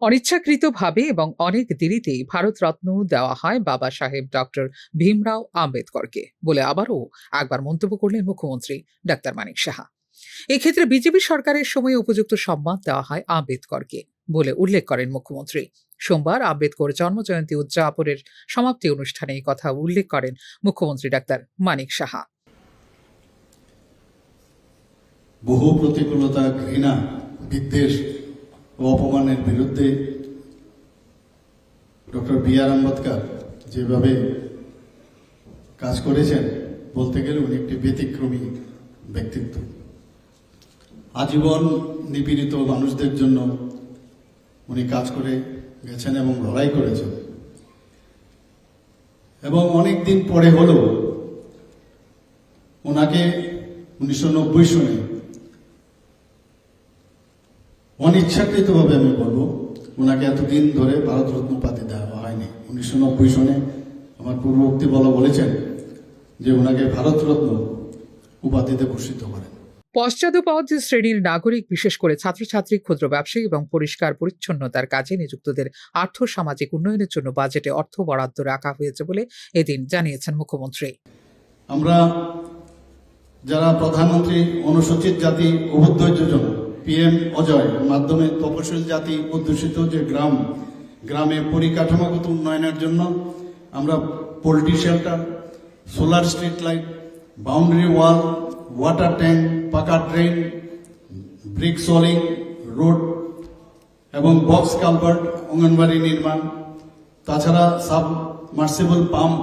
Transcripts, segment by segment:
অনিচ্ছাকৃতভাবে এবং অনেক দেরিতেই ভারতরত্ন দেওয়া হয় বাবা সাহেব ডক্টর ভীমরাও আম্বেদকরকে বলে আবারও একবার মন্তব্য করলেন মুখ্যমন্ত্রী ডাক্তার মানিক সাহা। এক্ষেত্রে বিজেপি সরকারের সময় উপযুক্ত সম্মান দেওয়া হয় আম্বেদকরকে বলে উল্লেখ করেন মুখ্যমন্ত্রী। সোমবার আম্বেদকর জন্মজয়ন্তী উদযাপনের সমাপ্তি অনুষ্ঠানে এই কথা উল্লেখ করেন মুখ্যমন্ত্রী ডাক্তার মানিক সাহা। বহু প্রতিকূলতা, ঘৃণা, বিদ্বেষ ও অপমানের বিরুদ্ধে ডক্টর বি আর আম্বেদকর যেভাবে কাজ করেছেন, বলতে গেলে উনি একটি ব্যতিক্রমী ব্যক্তিত্ব। আজীবন নিপীড়িত মানুষদের জন্য উনি কাজ করে গেছেন এবং লড়াই করেছেন। এবং অনেক দিন পরে হলেও ওনাকে উনিশশো নব্বই সনে অনিচ্ছাকৃতভাবে আমি বলব ওনাকে এতদিন ধরে ভারতরত্ন উপাধি দেওয়া হয়নি। উনিশশো নব্বই সনে আমার পূর্ববর্তী বলা বলেছেন যে ওনাকে ভারতরত্ন উপাধিতে ভূষিত করেন। পশ্চাদপদ শ্রেণির নাগরিক বিশেষ করে ছাত্রছাত্রী ক্ষুদ্র ব্যবসায়ী এবং পরিষ্কার পরিচ্ছন্নতার কাজে নিযুক্তদের আর্থ সামাজিক উন্নয়নের জন্য বাজেটে অর্থ বরাদ্দ রাখা হয়েছে বলে এদিন জানিয়েছেন মুখ্যমন্ত্রী। আমরা যারা প্রধানমন্ত্রী অনুসূচিত জাতি অভ্যুদয় যোজনা পিএম অজয় মাধ্যমে তপশিল জাতি অধ্যুষিত যে গ্রাম, গ্রামে পরিকাঠামোগত উন্নয়নের জন্য আমরা poultry shelter, solar street light, boundary wall, water tank, পাকা ড্রেন, ব্রিক সোলিং, রোড এবং বক্স কালভার্ট অঙ্গনবাড়ি নির্মাণ, তাছাড়া সাব সাবমার্সিবল পাম্প,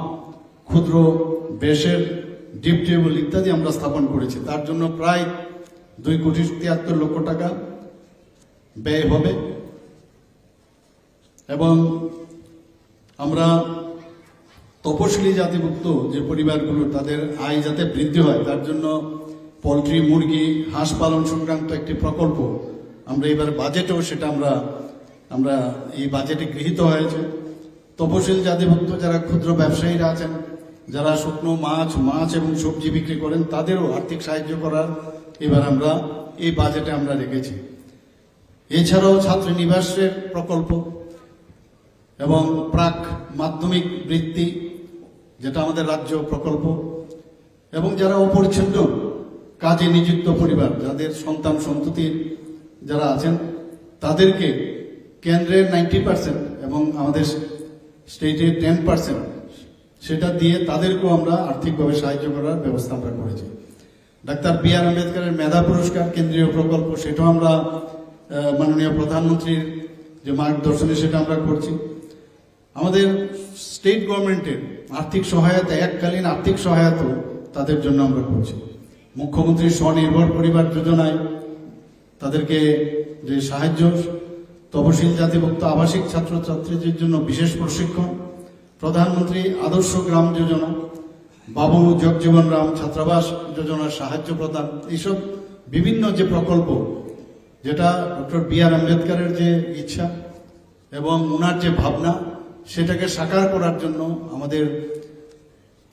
ক্ষুদ্র বেশের ডিপ টেবল ইত্যাদি আমরা স্থাপন করেছি। তার জন্য প্রায় দুই কোটি তিয়াত্তর লক্ষ টাকা ব্যয় হবে। এবং আমরা তপশিলি জাতিভুক্ত যে পরিবারগুলো তাদের আয় যাতে বৃদ্ধি হয়, তার জন্য পোলট্রি, মুরগি, হাঁস পালন সংক্রান্ত একটি প্রকল্প আমরা এবার বাজেটেও সেটা আমরা আমরা এই বাজেটে গৃহীত হয়েছে। তপশিল জাতিভুক্ত যারা ক্ষুদ্র ব্যবসায়ীরা আছেন, যারা শুকনো মাছ মাছ এবং সবজি বিক্রি করেন, তাদেরও আর্থিক সাহায্য করার এবার আমরা এই বাজেটে আমরা রেখেছি। এছাড়াও ছাত্রী নিবাসের প্রকল্প এবং প্রাক মাধ্যমিক বৃত্তি, যেটা আমাদের রাজ্য প্রকল্প, এবং যারা অপরিচ্ছন্ন কাজে নিযুক্ত পরিবার, যাদের সন্তান সন্ততির যারা আছেন, তাদেরকে কেন্দ্রের নাইনটি পার্সেন্ট এবং আমাদের স্টেটের টেন পার্সেন্ট, সেটা দিয়ে তাদেরকেও আমরা আর্থিকভাবে সাহায্য করার ব্যবস্থা আমরা করেছি। ডাক্তার বি আর আম্বেদকরের মেধা পুরস্কার কেন্দ্রীয় প্রকল্প, সেটাও আমরা মাননীয় প্রধানমন্ত্রীর যে মার্গদর্শনে সেটা আমরা করছি। আমাদের স্টেট গভর্নমেন্টের আর্থিক সহায়তা, এককালীন আর্থিক সহায়তা তাদের জন্য আমরা করছি। মুখ্যমন্ত্রী স্বনির্ভর পরিবার যোজনায় তাদেরকে যে সাহায্য তপশিল জাতিভুক্ত আবাসিক ছাত্রছাত্রীদের জন্য বিশেষ প্রশিক্ষণ, প্রধানমন্ত্রী আদর্শ গ্রাম যোজনা বাবু জগজীবন রাম ছাত্রাবাস যোজনার সাহায্য প্রদান, এইসব বিভিন্ন যে প্রকল্প, যেটা ডক্টর বি আর আম্বেদকরের যে ইচ্ছা এবং ওনার যে ভাবনা, সেটাকে সাকার করার জন্য আমাদের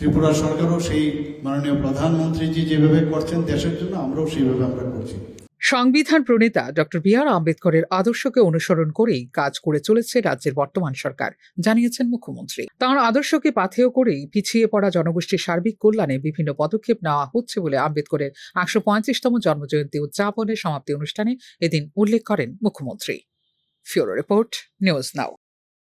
ত্রিপুরা সরকারও সেই মাননীয় প্রধানমন্ত্রীজি যেভাবে করছেন দেশের জন্য, আমরাও সেইভাবে আমরা করছি। সংবিধান প্রণেতা ডক্টর বি আর আম্বেদকরের আদর্শকে অনুসরণ করেই কাজ করে চলেছে রাজ্যের বর্তমান সরকার, জানিয়েছেন মুখ্যমন্ত্রী। তাঁর আদর্শকে পাথেয় করেই পিছিয়ে পড়া জনগোষ্ঠীর সার্বিক কল্যাণে বিভিন্ন পদক্ষেপ নেওয়া হচ্ছে বলে আম্বেদকরের একশো পঁয়ত্রিশতম জন্মজয়ন্তী উদযাপনের সমাপ্তি অনুষ্ঠানে এদিন উল্লেখ করেন মুখ্যমন্ত্রী। ফিওরো রিপোর্ট, নিউজ নাও।